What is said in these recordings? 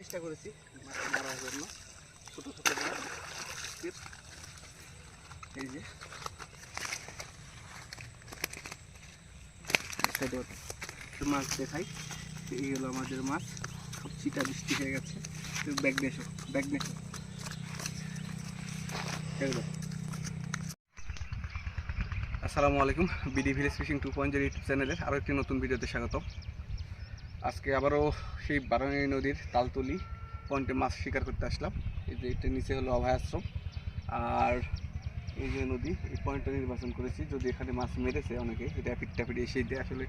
চেষ্টা করেছি। মাছ মারার জন্য ছোট ছোট এই যে মাছ দেখাই। এই হলো আমাদের মাছ। সব চিটা বৃষ্টি হয়ে গেছে। ব্যাগ এসো, ব্যাগ দাও। আসসালামু আলাইকুম, BD village fishing two point zero YouTube চ্যানেলের আরও একটি নতুন ভিডিওতে স্বাগত আজকে আবারও সেই বারানী নদীর তালতলি পয়েন্টে মাছ শিকার করতে আসলাম। এই যে এটা নিচে হলো অভয় আশ্রম আর এই যে নদী, এই পয়েন্টটা নির্বাচন করেছি। যদি এখানে মাছ মেরেছে অনেকে র্যাপিড ট্যাপিড এসে দিয়ে। আসলে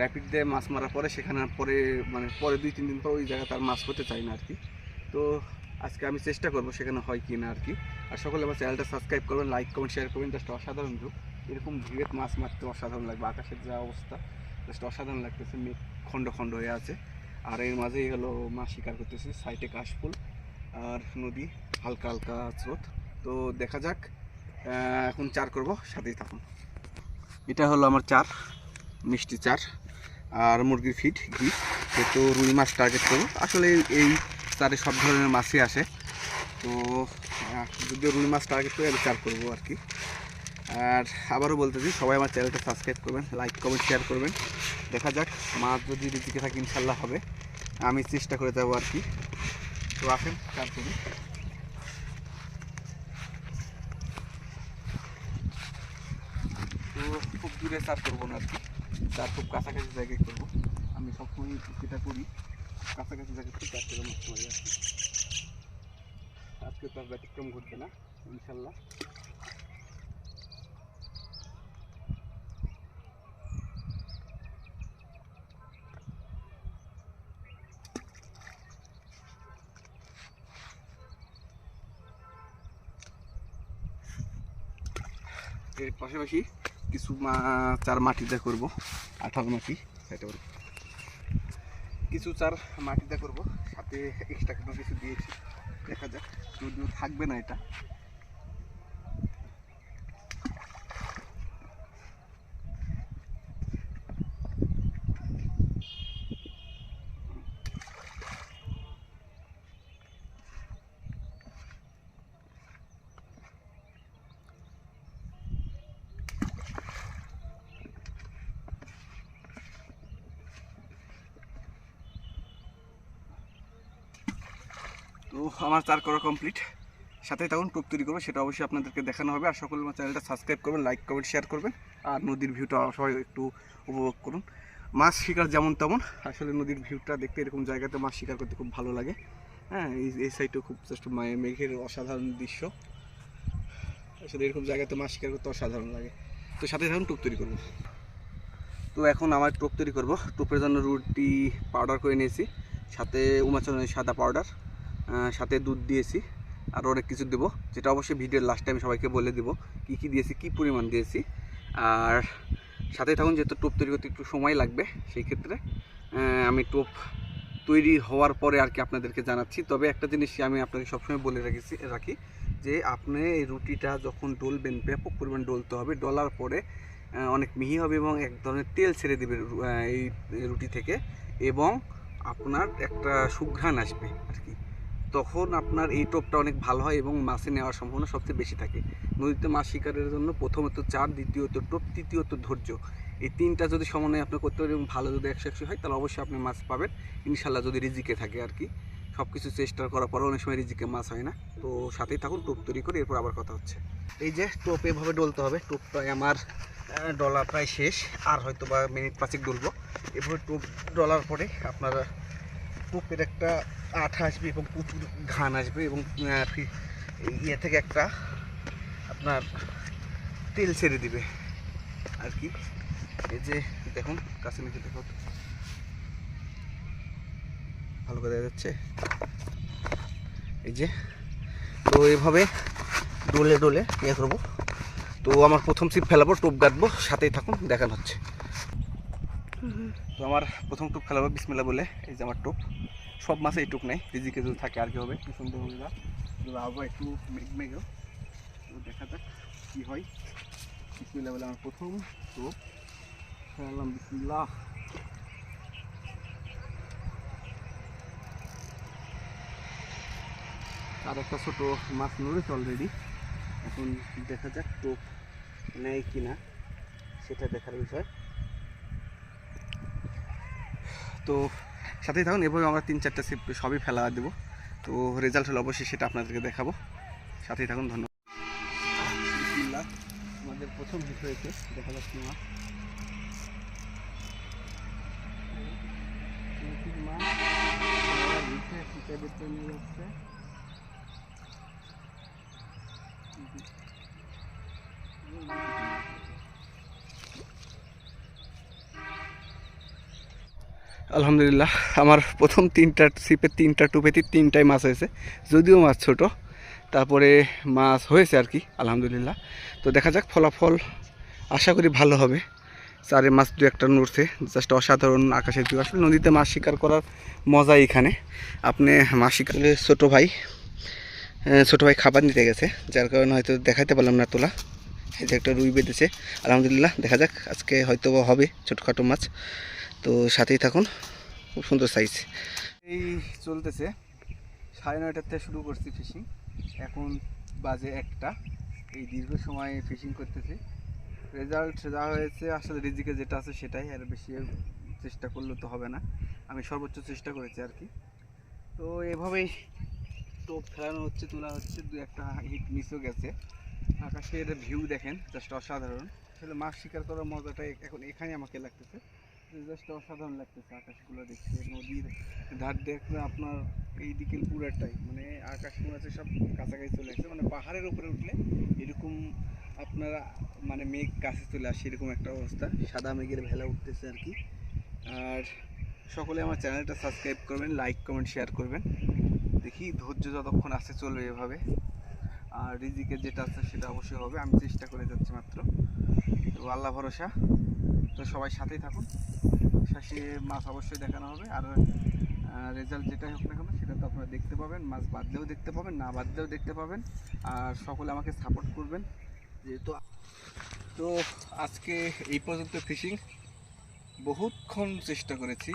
র্যাপিড দিয়ে মাছ মারার পরে সেখানে পরে মানে পরে দুই, তিন দিন পর ওই জায়গায় তার মাছ হতে চায় না আর কি। তো আজকে আমি চেষ্টা করব সেখানে হয় কি না আর কি। আর সকলে আমার চ্যানেলটা সাবস্ক্রাইব করবেন লাইক কমেন্ট শেয়ার করবেন। জাস্ট অসাধারণ ভিউ এরকম ভিড়ের মাছ মারতে অসাধারণ লাগবে। আকাশের যা অবস্থা। জাস্ট অসাধারণ লাগতেছে মেঘ খণ্ড খণ্ড হয়ে আছে। আর এর মাঝেই হলো মাছ শিকার করতেছি সাইডে কাশফুল আর নদী, হালকা হালকা স্রোত। তো দেখা যাক এখন চার করব, সাথেই থাকুন। এটা হলো আমার চার, মিষ্টি চার। আর মুরগির ফিট ঘি। তো রুই মাছ টার্গেট করব। আসলে এই চারে সব ধরনের মাছই আসে। তো যদিও রুই মাছ টার্গেট করে, আমি চার করব আর কি। আর আবারও বলতেছি সবাই আমার চ্যানেলটা সাবস্ক্রাইব করবেন লাইক কমেন্ট শেয়ার করবেন। দেখা যাক, মাছ যদি রিজিকে থাকে, ইনশাল্লাহ হবে। আমি চেষ্টা করে যাব আর কি। তো আসেন চার করি। তো খুব দূরে চার করব না আর কি। চার খুব কাছাকাছি জায়গায় করব। আমি সবসময় যেটা করি, কাছাকাছি জায়গায় খুব চার করে মারতে আর কি। আজকে তার ব্যতিক্রম ঘটবে না, ইনশাল্লাহ। এর পাশাপাশি কিছু চার মাটিতে করব আঠাল মাটি, সেটা কিছু চার মাটিতে করব, সাথে এক্সট্রা কোনো কিছু দিয়েছি, দেখা যাক, যদিও থাকবে না এটা। তো আমার চার করা কমপ্লিট সাথে তখন টুক তৈরি করব, সেটা অবশ্যই আপনাদেরকে দেখানো হবে। আর সকল আমার চ্যানেলটা সাবস্ক্রাইব করবেন লাইক কমেন্ট শেয়ার করবেন। আর নদীর ভিউটা সবাই একটু উপভোগ করুন। মাছ শিকার যেমন তেমন, আসলে নদীর ভিউটা দেখতে এরকম জায়গাতে মাছ শিকার করতে খুব ভালো লাগে। হ্যাঁ এই সাইডটাও খুব জাস্ট মেঘের অসাধারণ দৃশ্য। আসলে এরকম জায়গাতে মাছ শিকার করতে অসাধারণ লাগে। তো সাথে থাকুন, টুক তৈরি করব। তো এখন আমার টোপ তৈরি করব। টোপের জন্য রুটি পাউডার করে নিয়েছি। সাথে উমাচরণের সাদা পাউডার সাথে দুধ দিয়েছি। আর অনেক কিছু দেবো, যেটা অবশ্যই ভিডিওর লাস্ট টাইম সবাইকে বলে দেবো, কী কী দিয়েছি, কী পরিমাণ দিয়েছি। আর সাথে থাকুন, যেহেতু টোপ তৈরি করতে একটু সময় লাগবে, সেই ক্ষেত্রে আমি টোপ তৈরি হওয়ার পরে আর কি আপনাদেরকে জানাচ্ছি। তবে একটা জিনিস আমি আপনাকে সবসময় বলে রেখেছি, রাখি, যে আপনি এই রুটিটা যখন ডলবেন ব্যাপক পরিমাণ ডলতে হবে, ডলার পরে অনেক মিহি হবে এবং এক ধরনের তেল ছেড়ে দেবে এই রুটি থেকে এবং আপনার একটা সুঘ্রাণ আসবে আর কি। তখন আপনার এই টোপটা অনেক ভালো হয় এবং মাছে নেওয়ার সম্ভাবনা সবচেয়ে বেশি থাকে। নদীতে মাছ শিকারের জন্য প্রথমত চার দ্বিতীয়ত টোপ তৃতীয়ত ধৈর্য। এই তিনটা যদি সমন্বয় আপনি করতে পারেন এবং ভালো যদি একশো একশো হয় তাহলে অবশ্যই আপনি মাছ পাবেন। ইনশাল্লাহ যদি রিজিকে থাকে আর কি। সব কিছু চেষ্টা করার পরে অনেক সময় রিজিকে মাছ হয় না। তো সাথেই থাকুন টোপ তৈরি করে এরপর আবার কথা হচ্ছে। এই যে টোপ এভাবে ডলতে হবে টোপটা আমার আহ, ডলা প্রায় শেষ। আর হয়তো বা মিনিট পাঁচেক ডলবো। এভাবে টোপ ডলার পরে আপনারা টোপের একটা আঠা আসবে এবং প্রচুর ঘান আসবে এবং ইয়ে থেকে একটা আপনার তেল ছেড়ে দিবে। আর কি? এই যে দেখুন, কাছে নিচে দেখুন। ভালো করে দেখা যাচ্ছে। এই যে, তো এভাবে ডোলে ডোলে ইয়ে করব। তো আমার প্রথম সিপ ফেলাবো, টোপ গাঁটবো সাথেই থাকুন দেখানো হচ্ছে। তো আমার প্রথম টোপ ফেলাবো বিসমিল্লা বলে, এই যে আমার টোপ। সব মাছে এই টোপ নেই, রিজিকে যদি থাকে আর কি হবে, কি সুন্দর হবে আবহাওয়া একটু মেঘ মেঘও তো দেখা যাক কী হয়। বিসমিল্লা বলে আমার প্রথম টোপ। ফেলাম বিসমিল্লাহ। আর একটা ছোটো মাছ নড়েছে অলরেডি এখন দেখা যাক টোপ নেয় কি না সেটা দেখার বিষয়। তো সাথেই থাকুন, এভাবে আমরা তিন চারটা সিপ সবই ফেলা দেবো। তো রেজাল্ট হলে অবশ্যই সেটা আপনাদেরকে দেখাবো। সাথেই থাকুন, ধন্যবাদ। আমাদের প্রথম হিট হয়েছে, দেখা যাচ্ছে মাছ মাছ সবাই উঠে নিয়ে যাচ্ছে আলহামদুলিল্লাহ, আমার প্রথম তিনটা সিপে তিনটা টুপেতে তিনটাই মাছ হয়েছে, যদিও মাছ ছোট, তারপরে মাছ হয়েছে আর কি, আলহামদুলিল্লাহ। তো দেখা যাক ফলাফল, আশা করি ভালো হবে। চারে মাছ দু একটা নড়ছে জাস্ট অসাধারণ আকাশের ভিউ আসলে নদীতে মাছ শিকার করার মজা এখানে। আপনি মাছ শিকার ছোটো ভাই ছোটো ভাই খাবার নিতে গেছে, যার কারণে হয়তো দেখাতে পারলাম না তোলা। এই যে একটা রুই বেঁধেছে। আলহামদুলিল্লাহ, দেখা যাক আজকে হয়তো হবে ছোটোখাটো মাছ। তো সাথেই থাকুন, খুব সুন্দর সাইজ এই চলতেছে, সাড়ে নয়টার থেকে শুরু করছি ফিশিং এখন বাজে একটা, এই দীর্ঘ সময় ফিশিং করতেছি। রেজাল্ট যা হয়েছে, আসলে রিজিকে যেটা আছে সেটাই, আর বেশি চেষ্টা করলে তো হবে না। আমি সর্বোচ্চ চেষ্টা করেছি আর কি। তো এভাবেই টোপ ফেলানো হচ্ছে, তোলা হচ্ছে, দু একটা হিট মিসও গেছে। আকাশের ভিউ দেখেন জাস্ট অসাধারণ। আসলে মাছ শিকার করার মজাটা এখন এখানে আমাকে লাগতেছে। জাস্ট অসাধারণ লাগতেছে আকাশগুলো দেখতে নদীর ধার দেখলে আপনার এই দিকের পুরাটাই মানে আকাশ হচ্ছে সব কাছাকাছি চলে আসছে। মানে পাহাড়ের উপরে উঠলে এরকম আপনারা মানে মেঘ কাছে চলে আসে এরকম একটা অবস্থা। সাদা মেঘের ভেলা উঠতেছে আর কি। আর সকলে আমার চ্যানেলটা সাবস্ক্রাইব করবেন লাইক কমেন্ট শেয়ার করবেন। দেখি ধৈর্য যতক্ষণ আসে চলবে এভাবে। আর রিজিকে যেটা আছে সেটা অবশ্যই হবে। আমি চেষ্টা করে যাচ্ছি মাত্র। তো আল্লাহ ভরসা। তো সবাই সাথেই থাকুন। শেষে মাছ অবশ্যই দেখানো হবে। আর রেজাল্ট যেটাই হোক না কেন, সেটা তো আপনারা দেখতে পাবেন। মাছ বাদলেও দেখতে পাবেন, না বাদলেও দেখতে পাবেন। আর সকলে আমাকে সাপোর্ট করবেন। যেহেতু তো আজকে এই পর্যন্ত ফিশিং বহুতক্ষণ চেষ্টা করেছি।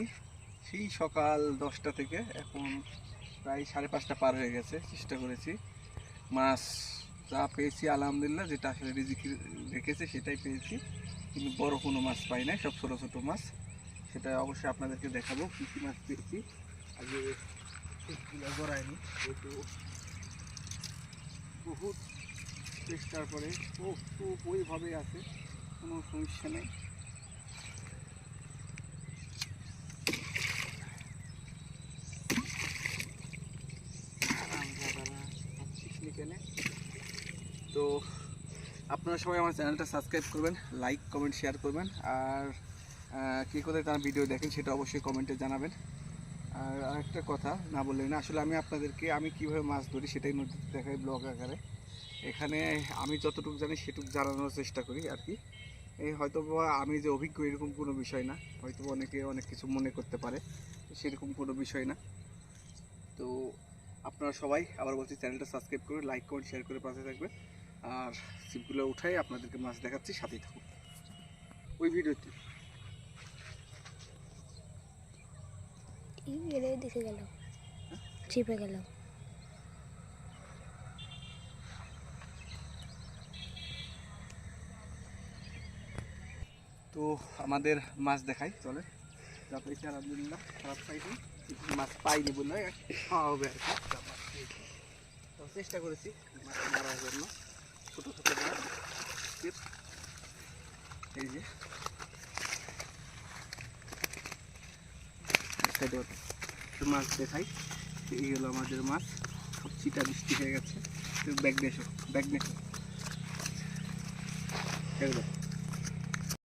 সেই সকাল দশটা থেকে এখন প্রায় সাড়ে পাঁচটা পার হয়ে গেছে, চেষ্টা করেছি। মাছ যা পেয়েছি আলহামদুলিল্লাহ, যেটা আসলে রেখেছে সেটাই পেয়েছি। কিন্তু বড় কোনো মাছ পাই নাই, সব ছোটো ছোটো মাছ। সেটা অবশ্যই আপনাদেরকে দেখাবো কী কী মাছ পেয়েছি। আগে গড়ায়নি বহুত চেষ্টার পরে তো ওইভাবেই আছে, কোনো সমস্যা নেই রামজাদারা ভাবছিস নি কেনে? তো আপনারা সবাই আমার চ্যানেলটা সাবস্ক্রাইব করবেন, লাইক, কমেন্ট, শেয়ার করবেন। আর কে কোথায় তার ভিডিও দেখেন সেটা অবশ্যই কমেন্টে জানাবেন। আর আরেকটা কথা না বললেই না, আসলে আমি আপনাদেরকে আমি কীভাবে মাছ ধরি সেটাই নদীতে দেখাই ব্লগ আকারে। এখানে আমি যতটুকু জানি সেটুকু জানানোর চেষ্টা করি আর কি। এই হয়তো আমি যে অভিজ্ঞ এরকম কোনো বিষয় না হয়তো অনেকে অনেক কিছু মনে করতে পারে সেরকম কোনো বিষয় না। তো আপনারা সবাই আবার বলছি চ্যানেলটা সাবস্ক্রাইব করে, লাইক, কমেন্ট, শেয়ার করে পাশে থাকবেন। আর সিপগুলো উঠাই আপনাদেরকে মাছ দেখাচ্ছি সাথেই থাকুন। ওই ভিডিওতে। দেখে গেল। চিপে গেল। তো আমাদের মাছ দেখাই চলে। যা আলহামদুলিল্লাহ খারাপ পাইনি মাছ পাইনি বললে খাওয়া হবে আর কি। চেষ্টা করেছি মাছ মারার জন্য। ছোটো ছোটো এই যে। মাছ দেখাই। এই হলো আমাদের মাছ। সব চিটা বৃষ্টি হয়ে গেছে। ব্যাগ এসো ব্যাগ এসো। এগুলো